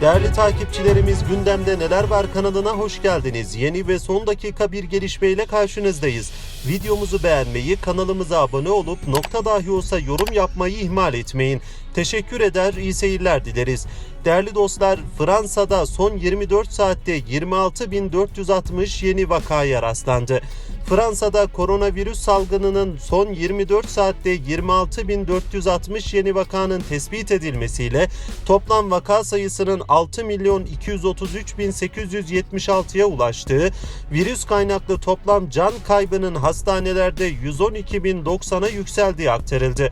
Değerli takipçilerimiz gündemde neler var kanalına hoş geldiniz. Yeni ve son dakika bir gelişmeyle karşınızdayız. Videomuzu beğenmeyi, kanalımıza abone olup nokta dahi olsa yorum yapmayı ihmal etmeyin. Teşekkür eder, iyi seyirler dileriz. Değerli dostlar, Fransa'da son 24 saatte 26.460 yeni vakaya rastlandı. Fransa'da koronavirüs salgınının son 24 saatte 26.460 yeni vakanın tespit edilmesiyle toplam vaka sayısının 6 milyon 233.876'ya ulaştığı, virüs kaynaklı toplam can kaybının hastanelerde 112.090'a yükseldiği aktarıldı.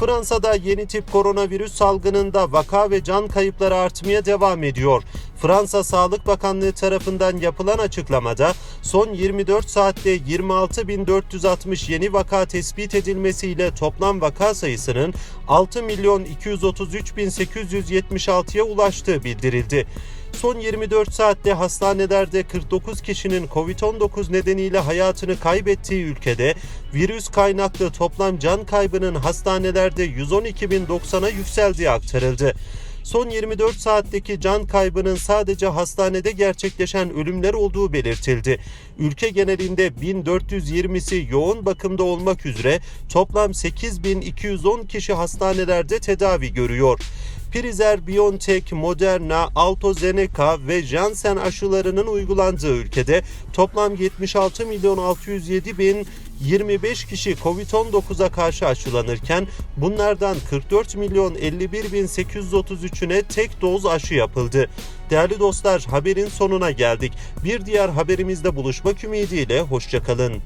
Fransa'da yeni tip koronavirüs salgınında vaka ve can kayıpları artmaya devam ediyor. Fransa Sağlık Bakanlığı tarafından yapılan açıklamada son 24 saatte 26.460 yeni vaka tespit edilmesiyle toplam vaka sayısının 6 milyon 233.876'ya ulaştığı bildirildi. Son 24 saatte hastanelerde 49 kişinin Covid-19 nedeniyle hayatını kaybettiği ülkede virüs kaynaklı toplam can kaybının hastanelerde 112.090'a yükseldiği aktarıldı. Son 24 saatteki can kaybının sadece hastanede gerçekleşen ölümler olduğu belirtildi. Ülke genelinde 1420'si yoğun bakımda olmak üzere toplam 8210 kişi hastanelerde tedavi görüyor. Pfizer, BioNTech, Moderna, AstraZeneca ve Janssen aşılarının uygulandığı ülkede toplam 76 milyon 607 bin 25 kişi Covid-19'a karşı aşılanırken bunlardan 44 milyon 51 bin 833'üne tek doz aşı yapıldı. Değerli dostlar haberin sonuna geldik. Bir diğer haberimizde buluşmak ümidiyle hoşçakalın.